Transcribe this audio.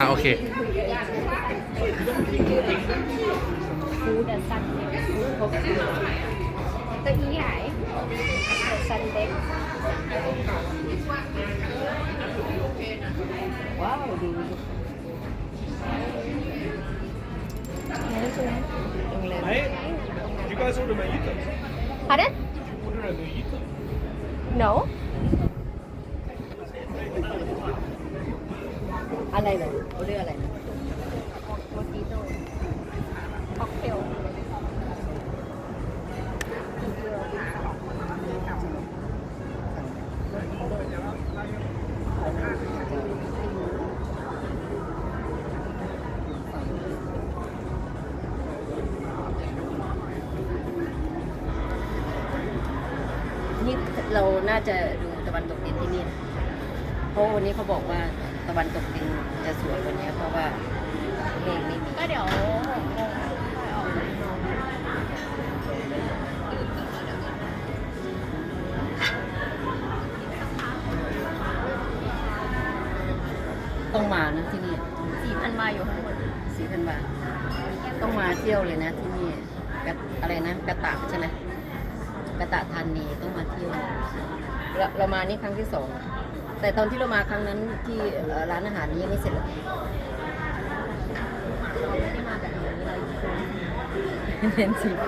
อะโอเคฟูดซันฟูดครบฟูตัวอีใหญ่ซันเด็กว้าวดีนี่ใช่ไหมโรงแรม Hey, you guys order mojitos? Pardon? Order a mojito. No อะไรเหรอเขาเรียกอะไรนะโมจิโต้ค็อกเทลนี่เราน่าจะดูตะวันตกดินที่นี่นะเพราะวันนี้เขาบอกว่า ตะวันตกดินจะสวยกว่านี้เพราะว่าเมฆไม่มีก็เดี๋ยวหกโมงค่อยออกไปนอนต้องมานะที่นี่สี่พันมาอยู่ข้างบนสีพันบาทต้องมาเที่ยวเลยนะที่นี่กะอะไรนะกระตะใช่ไหมกระตะธานีต้องมาเที่ยวเราเรามานี่ครั้งที่สอง แต่ตอนที่เรามาครั้งนั้นที่เอ่อร้านอาหารนี้ยังไม่เสร็จเลยเราไม่ได้มาแบบนี้เราอยู่เห็นสิไป